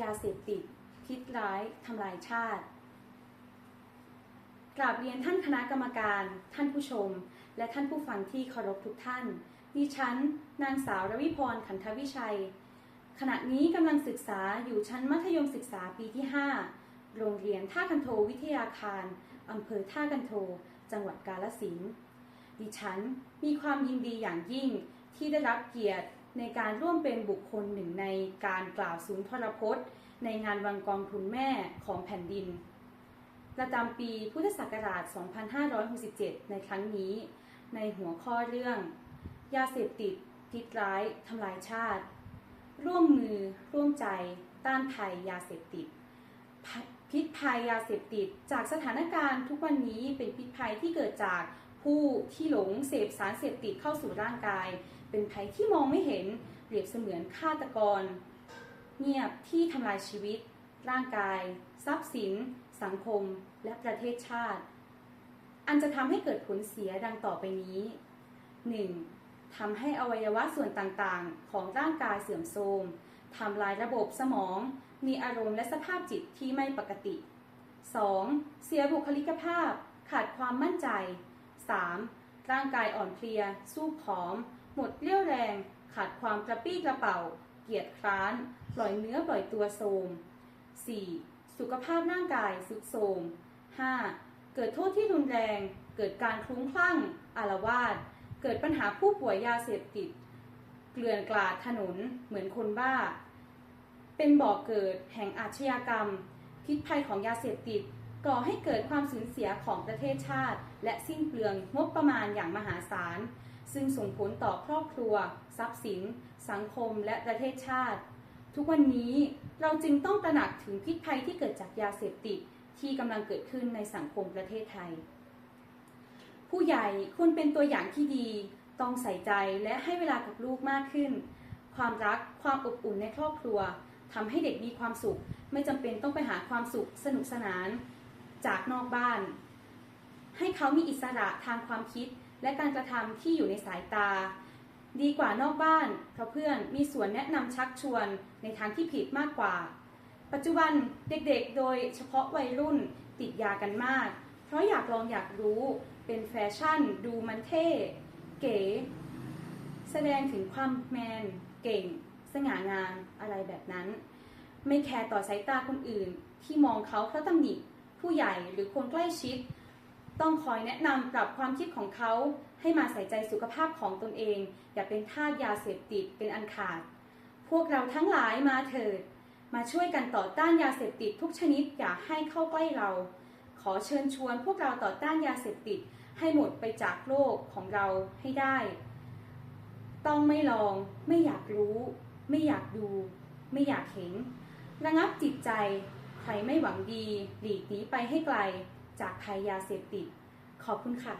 ยาเสพติด พิษร้ายทำลายชาติ กราบเรียนท่านคณะกรรมการ ท่านผู้ชม และท่านผู้ฟังที่เคารพทุกท่าน ดิฉัน นางสาวรวิพรขันธวิชัย ขณะนี้กำลังศึกษาอยู่ชั้นมัธยมศึกษาปีที่ 5 โรงเรียนท่ากันโทวิทยาคารอำเภอท่ากันโท จังหวัดกาฬสินธุ์ดิฉันมีความยินดีอย่างยิ่งที่ได้รับเกียรติ ในการร่วมเป็นบุคคลหนึ่งในการกล่าวสุนทรพจน์ ในงานวันกองทุนแม่ของแผ่นดิน ประจำปีพุทธศักราช 2567 ในครั้งนี้ ในหัวข้อเรื่อง ยาเสพติดพิษร้ายทำลายชาติ ร่วมมือ ร่วมใจ ต้านภัยยาเสพติดพิษภัยยาเสพติด จากสถานการณ์ทุกวันนี้เป็นพิษภัยที่เกิดจาก ผู้ที่หลงเสพสารเสพติดเข้าสู่ร่างกาย เป็นภัยที่มองไม่เห็นเปรียบเสมือนฆาตกร เงียบที่ทำลายชีวิต ร่างกาย ทรัพย์สิน สังคม และประเทศชาติ อันจะทำให้เกิดผลเสียดังต่อไปนี้ 1. ทำให้อวัยวะส่วนต่างๆ ของร่างกายเสื่อมโทรมทำลายระบบสมอง มีอารมณ์และสภาพจิตที่ไม่ปกติ 2. เสียบุคลิกภาพ ขาดความมั่นใจ 3. ร่างกายอ่อนเพลีย สู้ผอม หมดเรี่ยวแรง ขาดความกระปี้กระเป๋า เกียจคร้าน ปล่อยเนื้อปล่อยตัวโทม 4. สุขภาพร่างกายสุดโทรม 5. เกิดโทษที่รุนแรง เกิดการคลุ้มคลั่ง อารวาส เกิดปัญหาผู้ป่วยยาเสพติด เกลื่อนกลาดถนนเหมือนคนบ้า เป็นบ่อกเกิดแห่งอาชญากรรม พิษภัยของยาเสพติด ก่อให้เกิดความสูญเสียของประเทศชาติ และสิ้นเปลืองงบประมาณอย่างมหาศาล ซึ่งส่งผลต่อครอบครัว ทรัพย์สิน สังคมและประเทศชาติ ทุกวันนี้เราจึงต้องตระหนักถึงพิษภัยที่เกิดจากยาเสพติดที่กำลังเกิดขึ้นในสังคมประเทศไทย ผู้ใหญ่ควรเป็นตัวอย่างที่ดี ต้องใส่ใจและให้เวลากับลูกมากขึ้น ความรักความอบอุ่นในครอบครัวทำให้เด็กมีความสุข ไม่จำเป็นต้องไปหาความสุขสนุกสนาน จากนอกบ้าน ให้เขามีอิสระทางความคิดและการกระทำที่อยู่ในสายตา ดีกว่านอกบ้าน เพราะเพื่อนมีส่วนแนะนำชักชวนในทางที่ผิดมากกว่า ปัจจุบันเด็กๆ โดยเฉพาะวัยรุ่นติดยากันมาก เพราะอยากลองอยากรู้เป็นแฟชั่น ดูมันเท่ เก๋ แสดงถึงความแมน เก่ง สง่างามอะไรแบบนั้น ไม่แคร์ต่อสายตาคนอื่นที่มองเขาเพราะตำหนิ ผู้ใหญ่หรือคนใกล้ชิด ต้องคอยแนะนำปรับความคิดของเขาให้มาใส่ใจสุขภาพของตนเอง อย่าเป็นทาสยาเสพติดเป็นอันขาด พวกเราทั้งหลายมาเถิด มาช่วยกันต่อต้านยาเสพติดทุกชนิดอย่าให้เข้าใกล้เรา ขอเชิญชวนพวกเราต่อต้านยาเสพติดให้หมดไปจากโลกของเราให้ได้ ต้องไม่ลอง ไม่อยากรู้ ไม่อยากดู ไม่อยากเห็น ระงับจิตใจ ใครไม่หวังดี หลีกหนีไปให้ไกล จากภัยยาเสพติด ขอบคุณค่ะ